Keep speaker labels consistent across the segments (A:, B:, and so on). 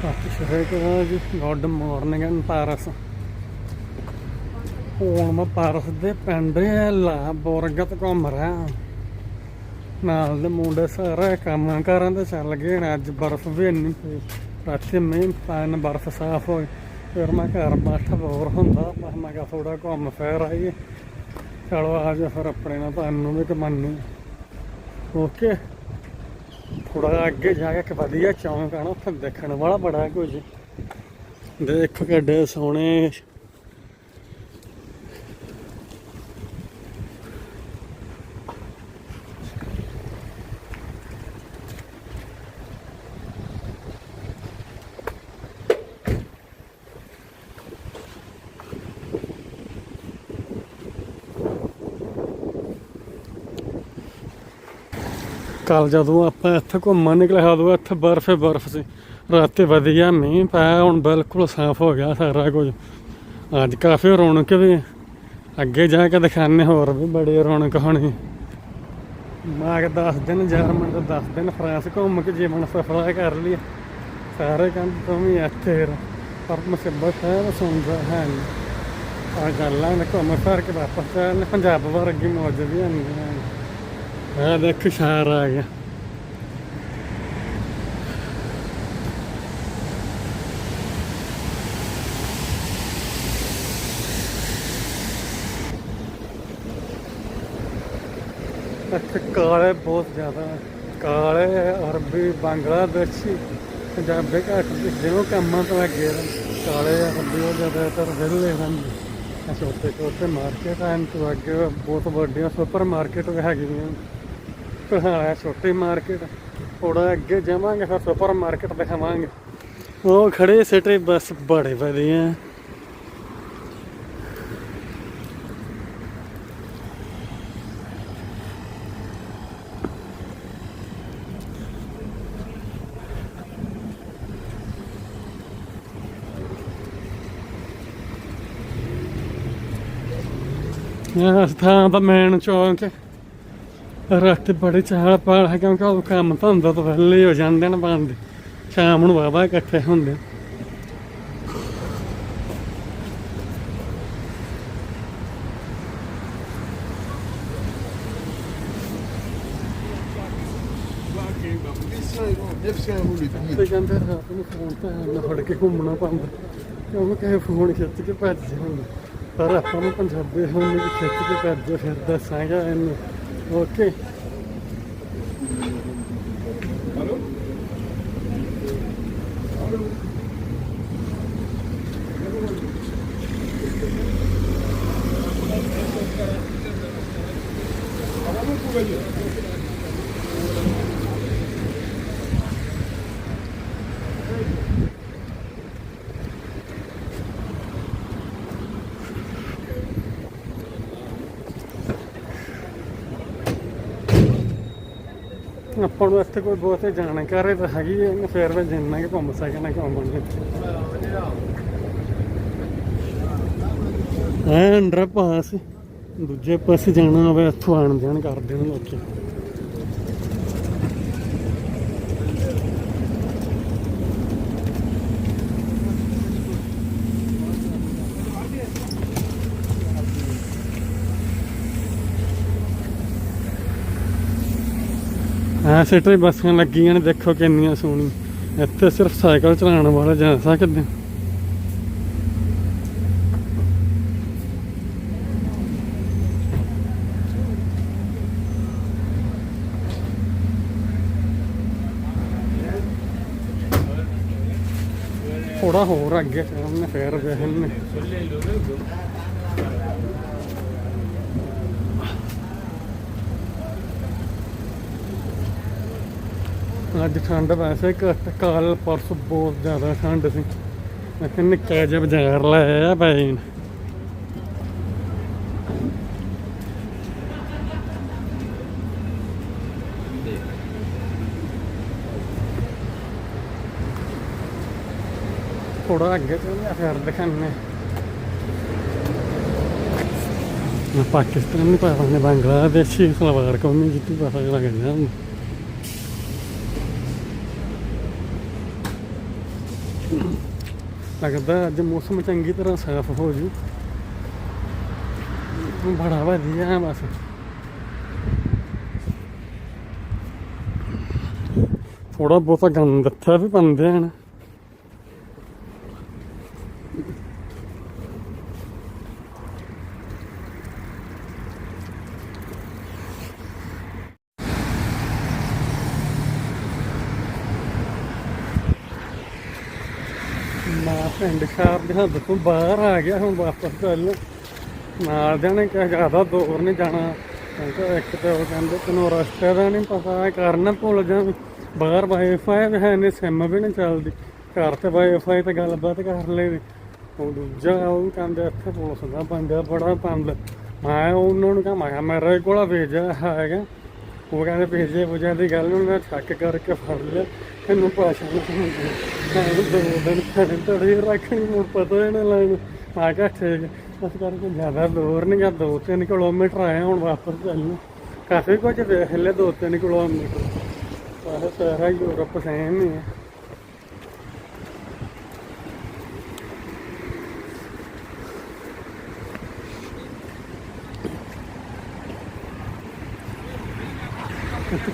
A: ਸਤਿ ਜੀ good morning ਇਨ ਪਾਰਸ ਹੁਣ ਮੈਂ ਪਾਰਸ ਦੇ ਪਿੰਡ ਲਾ ਬੋਰਗਤ ਘੁੰਮ ਰਿਹਾ। ਨਾਲ ਦੇ ਮੁੰਡੇ ਸਾਰੇ ਕੰਮ ਕਰਨ ਤੇ ਚੱਲ ਗਏ ਨੇ, ਅੱਜ ਬਰਫ਼ ਵੀ ਇੰਨੀ ਪਈ। ਰਾਤੀ ਮੀਂਹ ਪੈਣ ਬਰਫ਼ ਸਾਫ਼ ਹੋਈ। ਫਿਰ ਮੈਂ ਘਰ ਬੈਠਾ, ਬੋਰ ਹੁੰਦਾ ਮੈਂ ਮੈਂ ਕਿਹਾ ਥੋੜਾ ਘੁੰਮ ਫਿਰ ਆਈਏ। ਚਲੋ ਆ ਜਾ ਫਿਰ, ਆਪਣੇ ਨਾਲ ਤੁਹਾਨੂੰ ਵੀ ਕਮਾਨੀ ਓਕੇ ਥੋੜਾ ਅੱਗੇ ਜਾ ਕੇ ਇੱਕ ਵਧੀਆ ਚੌਂਕ ਆਣਾ ਉੱਥੇ ਦੇਖਣ ਵਾਲਾ ਬੜਾ ਕੁਝ। ਦੇਖੋ ਕਿੱਡੇ ਸੋਹਣੇ ਕੱਲ ਜਦੋਂ ਆਪਾਂ ਇੱਥੇ ਘੁੰਮਣ ਨਿਕਲੇ, ਉਦੋਂ ਇੱਥੇ ਬਰਫ਼ ਹੀ ਬਰਫ਼ ਸੀ। ਰਾਤੇ ਵਧੀਆ ਮੀਂਹ ਪਿਆ ਹੁਣ ਬਿਲਕੁਲ ਸਾਫ਼ ਹੋ ਗਿਆ ਸਾਰਾ ਕੁਝ। ਅੱਜ ਕਾਫੀ ਰੌਣਕ ਵੀ ਅੱਗੇ ਜਾ ਕੇ ਦਿਖਾਣੇ ਹੋਰ ਵੀ ਬੜੀ ਰੌਣਕ ਹੋਣੀ। ਮੈਂ ਕਿ 10 ਦਿਨ ਜਰਮਨ ਤੇ 10 ਦਿਨ ਫਰਾਂਸ ਘੁੰਮ ਕੇ ਜੀਵਨ ਸਫਲਾ ਕਰ ਲਈ ਸਾਰੇ ਕੰਮ ਤੋਂ ਵੀ ਇੱਥੇ ਪਰ ਮੁਸੀਬਤ ਹੈ ਸੁਣਦਾ ਹੈ ਆ ਗੱਲਾਂ ਨੇ ਘੁੰਮ ਫਿਰ ਕੇ ਵਾਪਸ ਚੱਲ ਪੰਜਾਬ ਵਰਗੀ ਮੌਜ ਵੀ ਹੁੰਦੀਆਂ ਆ ਦੇਖ ਸ਼ਹਿਰ ਆ ਗਿਆ। ਇੱਥੇ ਕਾਲੇ ਬਹੁਤ ਜ਼ਿਆਦਾ ਕਾਲੇ, ਅਰਬੀ, ਬੰਗਲਾਦੇਸ਼ੀ, ਪੰਜਾਬੀ ਘੱਟ ਜਿਹਨੂੰ ਕੰਮਾਂ ਤੋਂ ਲੱਗੇ ਰਹਿੰਦੇ ਕਾਲੇ, ਅਰਬੀ ਉਹ ਜ਼ਿਆਦਾਤਰ ਵਿਹਲੇ ਰਹਿੰਦੇ। ਛੋਟੇ ਛੋਟੇ ਮਾਰਕੀਟ ਹਨ ਤੋਂ ਅੱਗੇ ਬਹੁਤ ਵੱਡੀਆਂ ਸੁਪਰ ਮਾਰਕੀਟ ਹੈਗੀਆਂ। ਪਰ ਛੋਟੀ ਮਾਰਕੀਟ। ਥੋੜਾ ਅੱਗੇ ਜਾਵਾਂਗੇ, ਫਿਰ ਸੁਪਰ ਮਾਰਕੀਟ ਦਿਖਾਵਾਂਗੇ। ਉਹ ਖੜੇ ਸਿਟੇ, ਬਸ ਬੜੇ ਵਧੀਆ ਇਹ ਥਾਂ ਦਾ ਮੇਨ ਚੌਂਕ ਹੈ ਬੜੇ ਚਾਲ ਪਾਲ ਹੈ ਕਿਉਂਕਿ ਉਹ ਕੰਮ ਧੰਦਾ ਤੋਂ ਵਿਹਲੇ ਹੋ ਜਾਂਦੇ ਨੇ ਬੰਦੇ। ਸ਼ਾਮ ਨੂੰ ਵਾਵਾ ਇਕੱਠੇ ਹੁੰਦੇ। ਤੇ ਕਹਿੰਦੇ ਰਾਤ ਨੂੰ ਫੋਨ ਤਾਂ ਨਾ ਫੜ ਕੇ ਘੁੰਮਣਾ ਪੈਂਦਾ। ਕਿਉਂਕਿ ਕਹੇ ਫੋਨ ਖਿੱਚ ਕੇ ਭੱਜ ਜਾਂਦਾ। ਪਰ ਆਪਾਂ ਨੂੰ ਪੰਜਾਬੀ ਹੋਣ ਖਿੱਚ ਕੇ ਭੱਜ, ਫਿਰ ਦੱਸਾਂਗਾ ਇਹਨੂੰ। ਓਕੇ ਆਪਾਂ ਨੂੰ ਇੱਥੇ ਕੋਈ ਬਹੁਤੇ ਜਾਣਕਾਰੀ ਤਾਂ ਹੈਗੀ ਹੈ ਇਹਨੂੰ ਫੇਰ ਵੀ ਜਿੰਨਾ ਕਿ ਘੁੰਮ ਸਕਣਾ ਘੁੰਮਾਂਗੇ ਐ ਅੰਡਰ ਪਾਸ ਦੂਜੇ ਪਾਸੇ ਜਾਣਾ ਹੋਵੇ, ਇੱਥੋਂ ਆਣ ਜਾਣ ਕਰ ਦੇਣ ਲੋਕੀ। ਹਾਂ ਸਿੱਟੇ ਬੱਸਾਂ ਲੱਗੀਆਂ ਨੇ, ਦੇਖੋ ਕਿੰਨੀਆਂ ਸੋਹਣੀਆਂ। ਇੱਥੇ ਸਿਰਫ ਸਾਈਕਲ ਚਲਾਉਣ ਵਾਲੇ ਜਾ ਸਕਦੇ। ਥੋੜਾ ਹੋਰ ਅੱਗੇ ਚੱਲਣੇ ਫੇਰ ਵੇਖਣੇ ਅੱਜ ਠੰਡ ਵੈਸੇ ਘੱਟ ਕੱਲ ਪਰਸੋਂ ਬਹੁਤ ਜ਼ਿਆਦਾ ਠੰਡ ਸੀ। ਮੈਂ ਕਿਹਾ ਨਿੱਕਾ ਜਿਹਾ ਬਾਜ਼ਾਰ ਲਾਇਆ ਭਾਈ ਨੇ। ਥੋੜਾ ਅੱਗੇ ਚੱਲਿਆ ਫਿਰ ਦਿਖਾਣੇ ਪਾਕਿਸਤਾਨੀ ਪਾਵਾਂਗੇ ਬੰਗਲਾਦੇਸ਼ੀ, ਸਲਵਾਰ ਕੌਮੀ ਜਿੱਤੀ ਪਤਾ ਲੱਗ ਲੱਗਦਾ ਅੱਜ ਮੌਸਮ ਚੰਗੀ ਤਰ੍ਹਾਂ ਸਾਫ਼ ਹੋ ਜੂ। ਬੜਾ ਵਧੀਆ ਹੈ ਬਸ। ਥੋੜਾ ਬਹੁਤਾ ਗੰਦ ਦਿੱਤਾ ਵੀ ਪੰਦੇ ਹਨ ਮੈਂ ਪਿੰਡ ਸ਼ਹਿਰ ਤੋਂ ਬਾਹਰ ਆ ਗਿਆ, ਹੁਣ ਵਾਪਸ ਚੱਲ ਨਾਲ ਦੇ ਨੇ ਕਿਹਾ ਜ਼ਿਆਦਾ ਦੂਰ ਨਹੀਂ ਜਾਣਾ। ਕਹਿੰਦਾ ਇੱਕ ਤਾਂ ਉਹ ਕਹਿੰਦੇ, ਤੈਨੂੰ ਰਸਤੇ ਦਾ ਨਹੀਂ ਪਤਾ ਕਰਨਾ ਭੁੱਲ ਜਾ। ਬਾਹਰ ਵਾਈਫਾਈ ਵੀ ਹੈ ਨਹੀਂ ਸਿਮ ਵੀ ਨਹੀਂ ਚੱਲਦੀ। ਘਰ ਤੇ ਵਾਈਫਾਈ ਤੇ ਗੱਲਬਾਤ ਕਰ ਲਈ ਉਹ ਦੂਜਾ ਉਹ ਕਹਿੰਦੇ, ਇੱਥੇ ਪੁਲਿਸ ਦਾ ਬੰਦਾ ਬੜਾ ਪੰਦ ਮੈਂ ਉਹਨਾਂ ਨੂੰ ਕਹਾਂ, ਮੈਂ ਕਿਹਾ, ਮੇਰੇ ਕੋਲ ਭੇਜਿਆ ਹੈਗਾ। ਉਹ ਕਹਿੰਦੇ ਭੇਜੇ ਪੁਜਾ ਦੀ ਗੱਲ ਨੂੰ ਮੈਂ ਛੱਕ ਕਰਕੇ ਫੜ ਲਿਆ। ਤੈਨੂੰ ਭਾਸ਼ਾ ਨਹੀਂ ਸਮਝਦੀ ਦੋ ਦਿਨ ਤੜੀ ਰੱਖਣੀ ਮੁੜ ਪਤਾ ਹੀ ਨਾ ਲੈਣ ਮੈਂ ਕਿਹਾ ਠੀਕ ਇਸ ਕਰਕੇ ਜ਼ਿਆਦਾ ਦੂਰ ਨਹੀਂ ਗਾ ਦੋ ਤਿੰਨ ਕਿਲੋਮੀਟਰ ਆਏ ਹੁਣ ਵਾਪਸ ਚੱਲਣਾ ਕਾਫੀ ਕੁਝ ਵੇਖ ਲਿਆ ਦੋ ਤਿੰਨ ਕਿਲੋਮੀਟਰ ਸਾਰਾ ਯੂਰਪ ਸੇਮ ਹੀ ਹੈ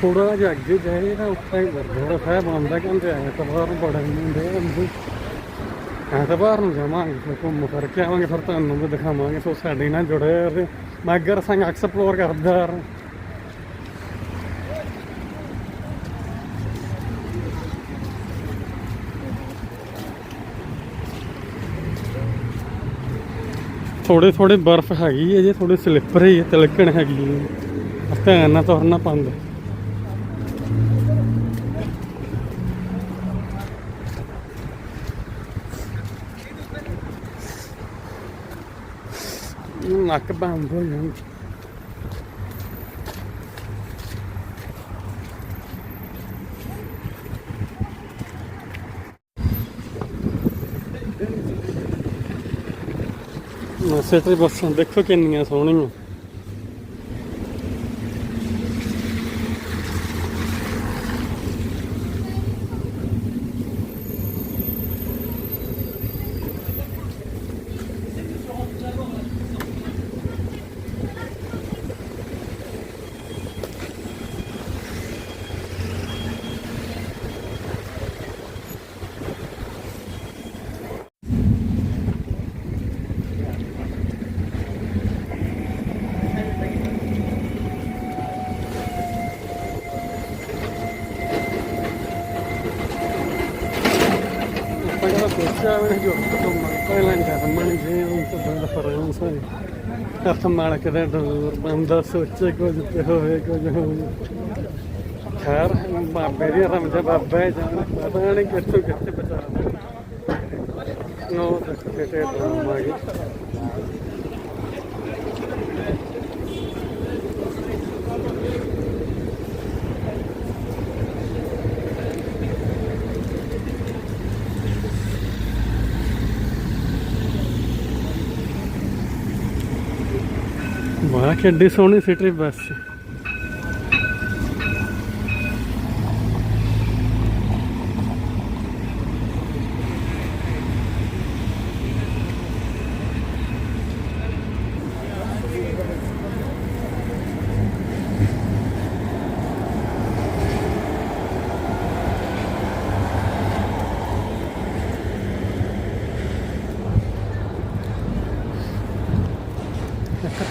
A: ਥੋੜਾ ਜਿਹਾ ਅੱਗੇ ਜਾਏ ਨਾ ਉੱਥੇ ਹੀ ਗੁਰਦੁਆਰਾ ਸਾਹਿਬ ਆਉਂਦਾ ਕਹਿੰਦੇ ਆਏ ਤਾਂ ਬਾਹਰ ਬੜਾ ਹੀ ਹੁੰਦੇ ਅੰਦਰ ਐਤਵਾਰ ਨੂੰ ਜਾਵਾਂਗੇ, ਫਿਰ ਘੁੰਮ ਫਿਰ ਕੇ ਆਵਾਂਗੇ, ਫਿਰ ਤੁਹਾਨੂੰ ਵੀ ਦਿਖਾਵਾਂਗੇ ਸੋ ਸਾਡੇ ਨਾਲ ਜੁੜੇ ਮੈਂ ਮਾਗਰ ਸੰਗ ਐਕਸਪਲੋਰ ਕਰਦਾ ਰਹਾਂ ਥੋੜੇ ਥੋੜੇ ਬਰਫ਼ ਹੈਗੀ ਹੈ ਜੇ ਥੋੜੇ ਸਲਿੱਪਰ ਹੀ ਹੈ, ਤਿਲਕਣ ਹੈਗੀ ਹੈ। ਧਿਆਨ ਨਾਲ ਤੁਰਨਾ ਪੰਦ। ਨੱਕ ਬੰਦ ਹੋ ਜਾਂਦਾ ਸਿਟੀ ਬੱਸਾਂ ਦੇਖੋ ਕਿੰਨੀਆਂ ਸੋਹਣੀਆਂ ਆਪਾਂ ਕਹਿੰਦਾ ਸੋਚਿਆ ਵੀ ਜੋ ਤੋਂ ਪਹਿਲਾਂ ਨਹੀਂ ਮੰਨ ਗਏ ਉਹ ਤਾਂ ਬੜਾ ਫ਼ਰਕ sai ਹੱਥ ਮਾਰ ਕੇ ਦੂਰ ਬੰਦਾ ਸੋਚੇ ਕੁਝ ਤੇ ਹੋਵੇ ਕੁਝ ਹੋਵੇ ਖੈਰ ਬਾਬੇ ਦੀ ਰਮਜਾ ਬਾਬਾ ਹੈ ਜਾਣ ਪਤਾ ਨਹੀਂ ਕਿੱਥੋਂ ਕਿੱਥੇ ਬਚਾ ਨੋ ਕਿਤੇ ਡਰਾਮ ਆ ਵਾਹ ਕਿੱਡੀ ਸੋਹਣੀ ਸਿਟੀ ਬੱਸ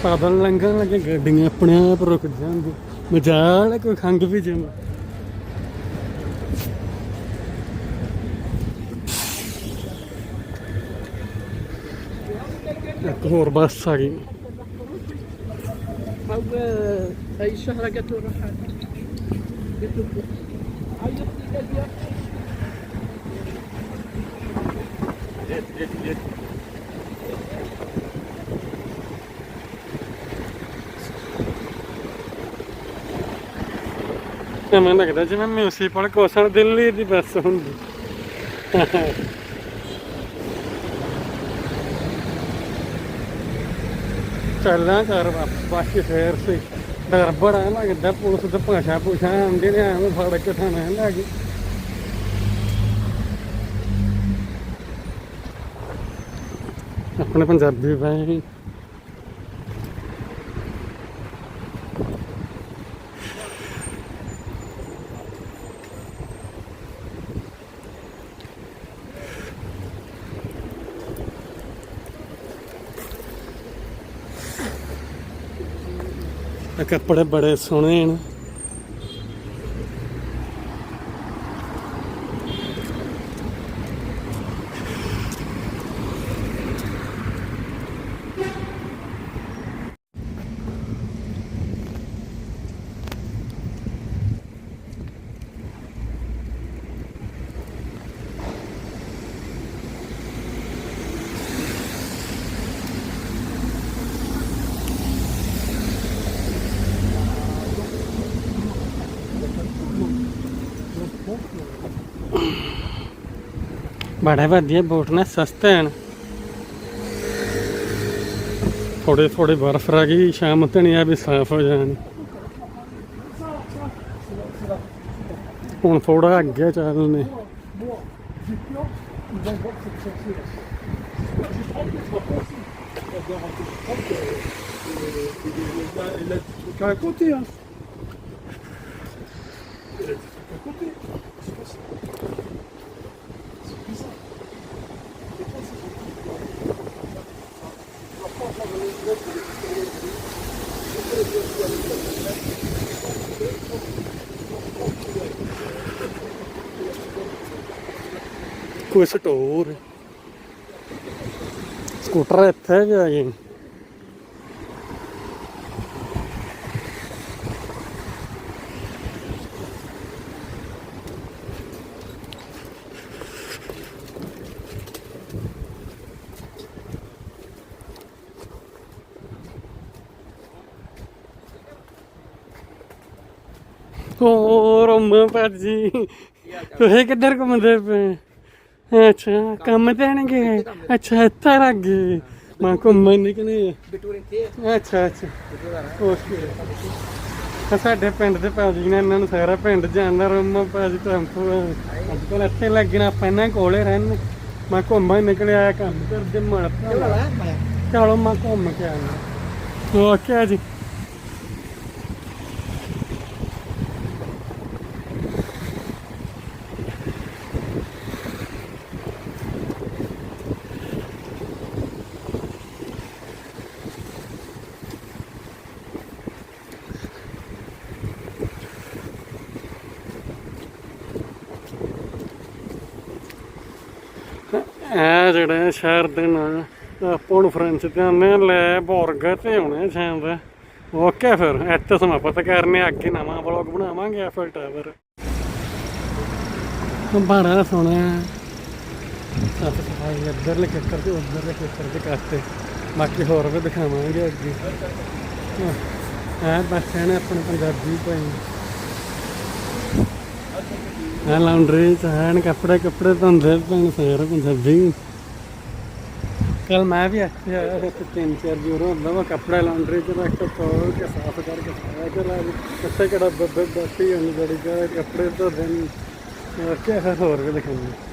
A: ਪੈਦਲ ਲੰਘਣ ਲੱਗੇ ਗੱਡੀਆਂ ਆਪਣੇ ਆਪ ਰੁਕ ਜਾਂਦੀ ਮਜਾਲ ਹੈ ਕੋਈ ਖੰਗ ਵੀ ਜਾਵੇ ਇੱਕ ਹੋਰ ਬੱਸ ਆ ਗਈ
B: او هاي الشهرة قالت له روح قلت له عيطت لي قال لي
A: ਮੈਨੂੰ ਲੱਗਦਾ ਜਿਵੇਂ ਮਿਊਨਿਸਪਲ ਕੋਸਰ ਦਿੱਲੀ ਦੀ ਬੱਸ ਹੁੰਦੀ। ਚੱਲਾਂ ਕਰ ਬਾਕੀ ਫੇਰ ਸੀ। ਡਰ ਬੜਾ ਲੱਗਦਾ, ਪੁਲਿਸ ਤੇ ਭਾਸ਼ਾ ਪੁਛਾ ਆਉਂਦੇ ਨੇ, ਐਵੇਂ ਫੜ ਕੇ ਥਾਣੇ ਲੈ ਗਏ। ਆਪਣੇ ਪੰਜਾਬੀ ਭਾਈ ਇਹ ਕੱਪੜੇ ਬੜੇ ਸੋਹਣੇ ਨੇ ਬੜੇ ਵਧੀਆ ਬੂਟ ਨੇ ਸਸਤੇ ਹਨ ਥੋੜੇ ਥੋੜੇ ਬਰਫ਼ ਰਹਿ ਗਈ ਸ਼ਾਮ ਤਣੀ ਆ ਵੀ ਸਾਫ਼ ਹੋ ਜਾਣ ਹੁਣ ਥੋੜਾ ਅੱਗੇ ਚੱਲਨੇ
C: à côté, hein. Il a dit à côté.
A: ਕੋਈ ਸਟੋਰ ਸਕੂਟਰ ਇੱਥੇ ਵੀ ਆ ਗਏ ਹੋਰ ਅੰਮਾ ਭਾਜੀ ਤੁਸੀਂ ਕਿੱਧਰ ਘੁੰਮਦੇ ਪਏ? ਅੱਛਾ ਕੰਮ ਤੇ ਆਣਗੇ ਅੱਛਾ ਇੱਥੇ ਲੱਗ ਗਏ। ਮੈਂ ਘੁੰਮਣ ਨਿਕਲੇ ਅੱਛਾ ਅੱਛਾ। ਓਕੇ ਸਾਡੇ ਪਿੰਡ ਦੇ ਭਾਜੀ ਨੇ ਇਹਨਾਂ ਨੂੰ ਸਾਰਾ ਪਿੰਡ ਜਾਣਦਾ ਰਮਾ ਭਾਜੀ ਟੈਂਪੂ ਅੱਜ ਕੱਲ ਇੱਥੇ ਲੱਗਣਾ ਆਪਾਂ ਇਹਨਾਂ ਕੋਲੇ ਰਹਿਣ ਮੈਂ ਘੁੰਮਣ ਨਿਕਲਿਆ ਕੰਮ ਕਰਦੇ ਮੜ ਚਲੋ ਮੈਂ ਘੁੰਮ ਕੇ ਆਇਆ ਓਕੇ ਜੀ? ਇਹ ਜਿਹੜਾ ਸ਼ਹਿਰ ਦੇ ਨਾਂ, ਆਪਾਂ ਤੇ ਆਉਂਦੇ ਲੈ ਬੋਰਗਾ ਤੇ ਆਉਣੇ ਸ਼ਾਮ ਓਕੇ ਫਿਰ, ਇੱਥੇ ਸਮਾਪਤ ਕਰਨੇ ਅੱਗੇ ਨਵਾਂ ਵਲੌਗ ਬਣਾਵਾਂਗੇ ਐਫਲ ਟਾਵਰ ਬੜਾ ਸੋਹਣਾ ਸਾਫ਼ ਸਫ਼ਾਈ ਇੱਧਰਲੇ ਖੇਤਰ ਤੇ, ਉੱਧਰਲੇ ਖੇਤਰ ਤੇ ਕਰਤੇ। ਬਾਕੀ ਹੋਰ ਵੀ ਦਿਖਾਵਾਂਗੇ ਅੱਗੇ। ਆ ਬੱਚੇ ਨੇ ਆਪਣੇ ਪੰਜਾਬੀ ਭਾਈ ਆ ਲਾਉਂਡਰੀ ਚ ਹਨ ਕੱਪੜੇ ਕੱਪੜੇ ਧੋਂਦੇ ਪੈਣ ਸਾਰੇ ਪੰਜਾਬੀ ਕੱਲ ਮੈਂ ਵੀ ਇੱਥੇ ਆਇਆ ਤੇ ਤਿੰਨ ਚਾਰ ਜੋਰ ਹੁੰਦਾ ਵਾ, ਕੱਪੜੇ ਲਾਉਂਡਰੀ ਚ ਰੱਖ ਕੇ ਤੋੜ ਕੇ ਸਾਫ਼ ਕਰਕੇ ਸਾਰਾ ਤੇ ਲਾ ਕਿੱਥੇ ਕਿਹੜਾ ਬੱਬੇ ਬੱਤੀ ਹੁੰਦੀ ਬੜੀ ਕੱਪੜੇ ਧੋਦੇ ਨੇ। ਹੋਰ ਕੀ ਹੋਰ ਵੀ ਦਿਖਾਉਂਦੇ।